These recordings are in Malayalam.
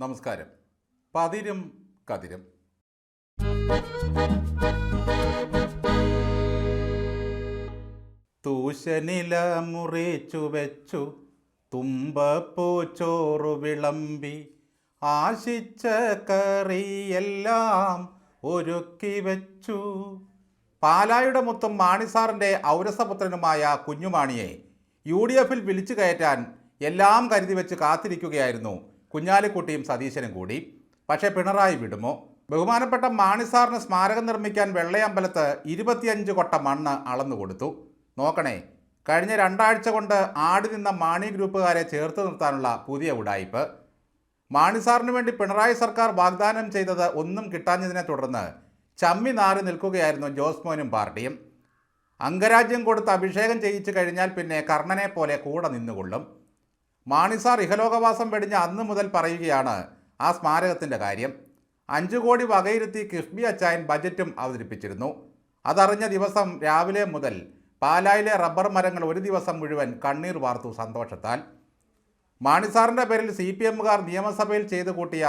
നമസ്കാരം. പതിരും കതിരും. തൂശനില മുറിച്ചു വെച്ചു തുമ്പപ്പൂച്ചോറു വിളമ്പി ആശിച്ച കറിയെല്ലാം ഒരുക്കി വെച്ചു. പാലായുടെ മുത്തും മാണിസാറിന്റെ ഔരസപുത്രനുമായ കുഞ്ഞുമാണിയെ യു ഡി എഫിൽ വിളിച്ചു കയറ്റാൻ എല്ലാം കരുതി വെച്ച് കാത്തിരിക്കുകയായിരുന്നു കുഞ്ഞാലിക്കുട്ടിയും സതീശനും കൂടി. പക്ഷേ പിണറായി വിടുമോ? ബഹുമാനപ്പെട്ട മാണിസാറിന് സ്മാരകം നിർമ്മിക്കാൻ വെള്ളയമ്പലത്ത് ഇരുപത്തിയഞ്ച് കൊട്ട മണ്ണ് അളന്നു കൊടുത്തു. നോക്കണേ കഴിഞ്ഞ രണ്ടാഴ്ച കൊണ്ട് ആടി നിന്ന മാണി ഗ്രൂപ്പുകാരെ ചേർത്ത് നിർത്താനുള്ള പുതിയ ഉടായ്പ്. മാണിസാറിന് വേണ്ടി പിണറായി സർക്കാർ വാഗ്ദാനം ചെയ്തത് ഒന്നും കിട്ടാഞ്ഞതിനെ തുടർന്ന് ചമ്മി നാറി നിൽക്കുകയായിരുന്നു ജോസ്മോനും പാർട്ടിയും. അംഗരാജ്യം കൊടുത്ത് അഭിഷേകം ചെയ്യിച്ചു കഴിഞ്ഞാൽ പിന്നെ കർണനെ പോലെ കൂടെ നിന്നുകൊള്ളും. മാണിസാർ ഇഹലോകവാസം വെടിഞ്ഞ അന്ന് മുതൽ പറയുകയാണ് ആ സ്മാരകത്തിന്റെ കാര്യം. അഞ്ചു കോടി വകയിരുത്തി കിഫ്ബി അച്ചായൻ ബജറ്റും അവതരിപ്പിച്ചിരുന്നു. അതറിഞ്ഞ ദിവസം രാവിലെ മുതൽ പാലായിലെ റബ്ബർ മരങ്ങൾ ഒരു ദിവസം മുഴുവൻ കണ്ണീർ വാർത്തു സന്തോഷത്താൽ. മാണിസാറിന്റെ പേരിൽ സി പി എമ്മുകാർ നിയമസഭയിൽ ചെയ്തു കൂട്ടിയ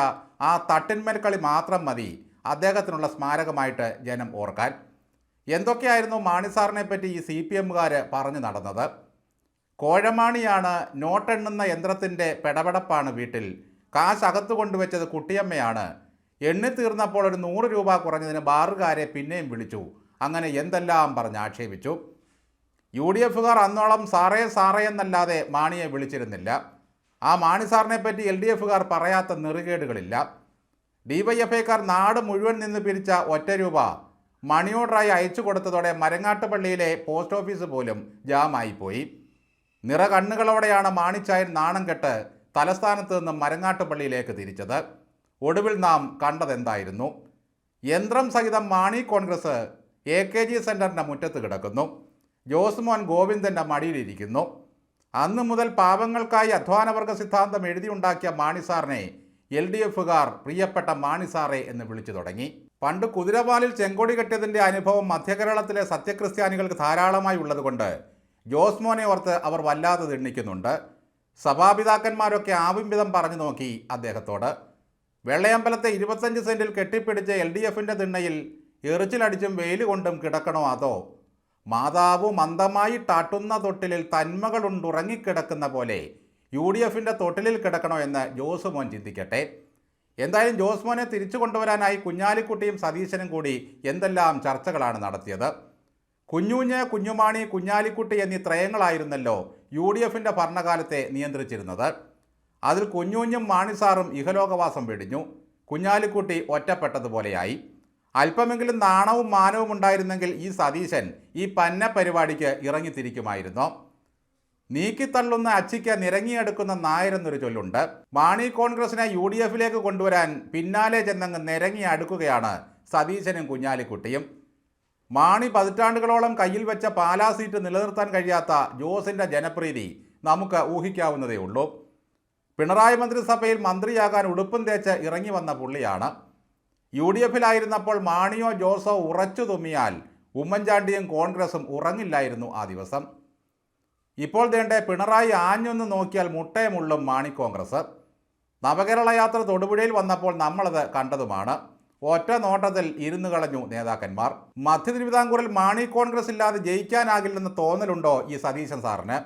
ആ തട്ടിന്മേൽ കളി മാത്രം മതി അദ്ദേഹത്തിനുള്ള സ്മാരകമായിട്ട് ജനം ഓർക്കാൻ. എന്തൊക്കെയായിരുന്നു മാണിസാറിനെ പറ്റി ഈ സി പി എമ്മുകാർ പറഞ്ഞു നടന്നത്? കോഴമാണിയാണ് നോട്ടെണ്ണുന്ന യന്ത്രത്തിന്റെ പെടപെടപ്പാണ് വീട്ടിൽ. കാശ് അകത്തു കൊണ്ടുവച്ചത് കുട്ടിയമ്മയാണ്. എണ്ണി തീർന്നപ്പോൾ ഒരു നൂറ് രൂപ കുറഞ്ഞതിന് ബാറുകാരെ പിന്നെയും വിളിച്ചു. അങ്ങനെ എന്തെല്ലാം പറഞ്ഞ് ആക്ഷേപിച്ചു. യു ഡി എഫുകാർ അന്നോളം സാറേ സാറേ എന്നല്ലാതെ മാണിയെ വിളിച്ചിരുന്നില്ല. ആ മാണി സാറിനെ പറ്റി എൽ ഡി എഫുകാർ പറയാത്ത നെറുകേടുകളില്ല. ഡിവൈഎഫ്ഐക്കാർ നാട് മുഴുവൻ നിന്ന് പിരിച്ച ഒറ്റ രൂപ. മണി ഓർഡറായി അയച്ചു കൊടുത്തതോടെ മരങ്ങാട്ടുപള്ളിയിലെ പോസ്റ്റ് ഓഫീസ് പോലും ജാമായിപ്പോയി നിറ കണ്ണുകളോടെയാണ് മാണിച്ചായൻ നാണം കെട്ട് തലസ്ഥാനത്ത് നിന്ന് മരങ്ങാട്ടുപള്ളിയിലേക്ക് തിരിച്ചത്. ഒടുവിൽ നാം കണ്ടതെന്തായിരുന്നു? യന്ത്രം സഹിതം Mani Congress A K G സെന്ററിന്റെ മുറ്റത്ത് കിടക്കുന്നു. ജോസ്മോൻ ഗോവിന്ദന്റെ മടിയിലിരിക്കുന്നു. അന്ന് മുതൽ പാവങ്ങൾക്കായി അധ്വാനവർഗ സിദ്ധാന്തം എഴുതിയുണ്ടാക്കിയ മാണിസാറിനെ എൽ ഡി എഫുകാർ പ്രിയപ്പെട്ട മാണിസാറെ എന്ന് വിളിച്ചു തുടങ്ങി. പണ്ട് കുതിരവാലിൽ ചെങ്കൊടി കെട്ടിയതിന്റെ അനുഭവം മധ്യകേരളത്തിലെ സത്യക്രിസ്ത്യാനികൾക്ക് ധാരാളമായി ഉള്ളതുകൊണ്ട് ജോസ്മോനെ ഓർത്ത് അവർ വല്ലാതെ തിണ്ണിക്കുന്നുണ്ട് സഭാപിതാക്കന്മാരൊക്കെ ആവിംബിതം പറഞ്ഞു നോക്കി അദ്ദേഹത്തോട്. വെള്ളയമ്പലത്തെ ഇരുപത്തഞ്ച് സെന്റിൽ കെട്ടിപ്പിടിച്ച എൽ ഡി എഫിന്റെ തിണ്ണയിൽ എറിച്ചിലടിച്ചും വെയിൽ കൊണ്ടും കിടക്കണോ അതോ? മാതാവ് മന്ദമായി ടാട്ടുന്ന തൊട്ടിലിൽ തന്മകളുണ്ടുറങ്ങിക്കിടക്കുന്ന പോലെ യു ഡി എഫിന്റെ തൊട്ടിലിൽ കിടക്കണോ എന്ന് ജോസുമോൻ ചിന്തിക്കട്ടെ. എന്തായാലും ജോസ്മോനെ തിരിച്ചു കൊണ്ടുവരാനായി കുഞ്ഞാലിക്കുട്ടിയും സതീശനും കൂടി എന്തെല്ലാം ചർച്ചകളാണ് നടത്തിയത്? കുഞ്ഞുഞ്ഞ് കുഞ്ഞുമാണി കുഞ്ഞാലിക്കുട്ടി എന്നീ ത്രയങ്ങളായിരുന്നല്ലോ യു ഡി എഫിന്റെ ഭരണകാലത്തെ നിയന്ത്രിച്ചിരുന്നത്. അതിൽ കുഞ്ഞൂഞ്ഞും മാണിസാറും ഇഹലോകവാസം വെടിഞ്ഞു. കുഞ്ഞാലിക്കുട്ടി ഒറ്റപ്പെട്ടതുപോലെയായി. അല്പമെങ്കിലും നാണവും മാനവും ഉണ്ടായിരുന്നെങ്കിൽ ഈ സതീശൻ ഈ പന്ന പരിപാടിക്ക് ഇറങ്ങിത്തിരിക്കുമായിരുന്നു. നീക്കിത്തള്ളുന്ന അച്ചിക്ക് നിരങ്ങിയെടുക്കുന്ന നായരെന്നൊരു ചൊല്ലുണ്ട്. മാണി കോൺഗ്രസിനെ യു ഡി എഫിലേക്ക് കൊണ്ടുവരാൻ പിന്നാലെ ചെന്നങ്ങ് നിരങ്ങി അടുക്കുകയാണ് സതീശനും കുഞ്ഞാലിക്കുട്ടിയും. മാണി പതിറ്റാണ്ടുകളോളം കയ്യിൽ വെച്ച പാലാ സീറ്റ് നിലനിർത്താൻ കഴിയാത്ത ജോസിന്റെ ജനപ്രീതി നമുക്ക് ഊഹിക്കാവുന്നതേ ഉള്ളൂ. പിണറായി മന്ത്രിസഭയിൽ മന്ത്രിയാകാൻ ഉടുപ്പും തേച്ച് ഇറങ്ങി വന്ന പുള്ളിയാണ്. യു ഡി എഫിലായിരുന്നപ്പോൾ മാണിയോ ജോസോ ഉറച്ചു തുമ്മിയാൽ ഉമ്മൻചാണ്ടിയും കോൺഗ്രസും ഉറങ്ങില്ലായിരുന്നു ആ ദിവസം. ഇപ്പോൾ തേണ്ടേ പിണറായി ആഞ്ഞൊന്ന് നോക്കിയാൽ മുട്ടയമുള്ളും മാണി കോൺഗ്രസ്. നവകേരള യാത്ര തൊടുപുഴയിൽ വന്നപ്പോൾ നമ്മളത് കണ്ടതുമാണ്. ഒറ്റ നോട്ടത്തിൽ ഇരുന്നു കളഞ്ഞു നേതാക്കന്മാർ. മധ്യ തിരുവിതാംകൂറിൽ മാണി കോൺഗ്രസ് ഇല്ലാതെ ജയിക്കാനാകില്ലെന്ന് തോന്നലുണ്ടോ ഈ സതീശൻ സാറിന്?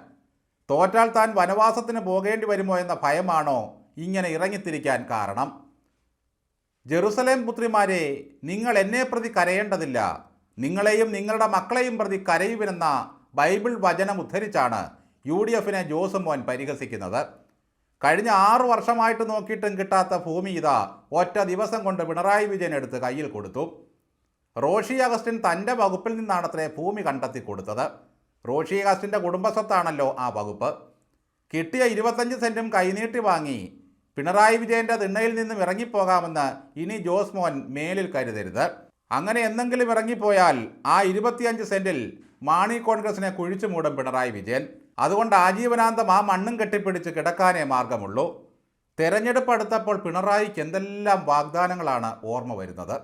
തോറ്റാൽ താൻ വനവാസത്തിന് പോകേണ്ടി വരുമോ എന്ന ഭയമാണോ ഇങ്ങനെ ഇറങ്ങിത്തിരിക്കാൻ കാരണം? ജെറുസലേം പുത്രിമാരെ നിങ്ങൾ എന്നെ പ്രതി കരയേണ്ടതില്ല. നിങ്ങളെയും നിങ്ങളുടെ മക്കളെയും പ്രതി കരയുവിനെന്ന ബൈബിൾ വചനം ഉദ്ധരിച്ചാണ് യു ഡി എഫിനെ ജോസ് മോൻ പരിഹസിക്കുന്നത്. കഴിഞ്ഞ ആറു വർഷമായിട്ട് നോക്കിയിട്ടും കിട്ടാത്ത ഭൂമി ഇതാ ഒറ്റ ദിവസം കൊണ്ട് പിണറായി വിജയൻ എടുത്ത് കയ്യിൽ കൊടുത്തു. റോഷി അഗസ്റ്റിൻ തന്റെ വകുപ്പിൽ നിന്നാണത്രേ ഭൂമി കണ്ടെത്തി കൊടുത്തത്. റോഷി അഗസ്റ്റിന്റെ കുടുംബസ്വത്താണല്ലോ ആ വകുപ്പ്. കിട്ടിയ ഇരുപത്തഞ്ച് സെന്റും കൈനീട്ടി വാങ്ങി. പിണറായി വിജയന്റെ തിണ്ണയിൽ നിന്നും ഇറങ്ങിപ്പോകാമെന്ന് ഇനി ജോസ് മോഹൻ മേലിൽ കരുതരുത്. അങ്ങനെ എന്തെങ്കിലും ഇറങ്ങിപ്പോയാൽ ആ ഇരുപത്തിയഞ്ച് സെന്റിൽ മാണി കോൺഗ്രസിനെ കുഴിച്ചു മൂടും പിണറായി വിജയൻ. അതുകൊണ്ട് ആജീവനാന്തം ആ മണ്ണും കെട്ടിപ്പിടിച്ച് കിടക്കാനേ മാർഗമുള്ളൂ. തെരഞ്ഞെടുപ്പ് അടുത്തപ്പോൾ പിണറായിക്ക് എന്തെല്ലാം വാഗ്ദാനങ്ങളാണ് ഓർമ്മ വരുന്നത്?